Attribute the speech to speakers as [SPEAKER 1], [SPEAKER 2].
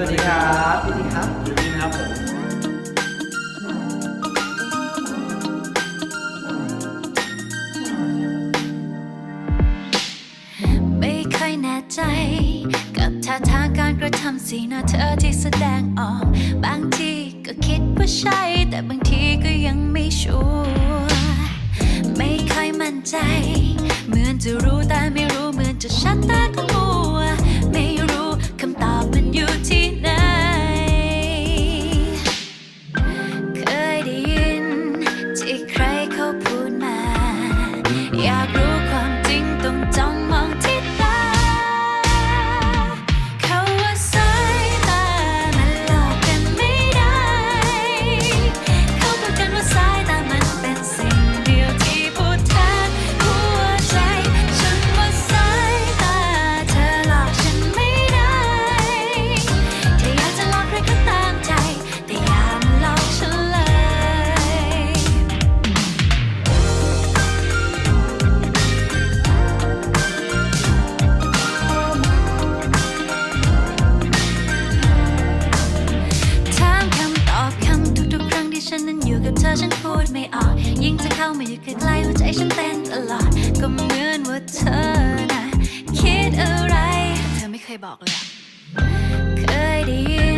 [SPEAKER 1] วัสดีครับพี่ดีครับ
[SPEAKER 2] ยูนี่นะครับผม
[SPEAKER 3] ไม่ค่อยแน่ใจ กับท่าทางการกระทำสีหน้าเธอที่แสดงออก บางทีก็คิดว่าใช่ แต่บางทีก็ยังไม่ชัวร์ไม่ค่อยมั่นใจ เหมือนจะรู้แต่ไม่รู้เหมือนจะชัดแต่ก็มัว อยู่กับเธอฉันพูดไม่ออก ยิ่งจะเข้ามาอยู่ใกล้ๆหัวใจฉันเต้นตลอด ก็เหมือนว่าเธอนะคิดอะไร เธอไม่เคยบอกเลย เคยได้ยิน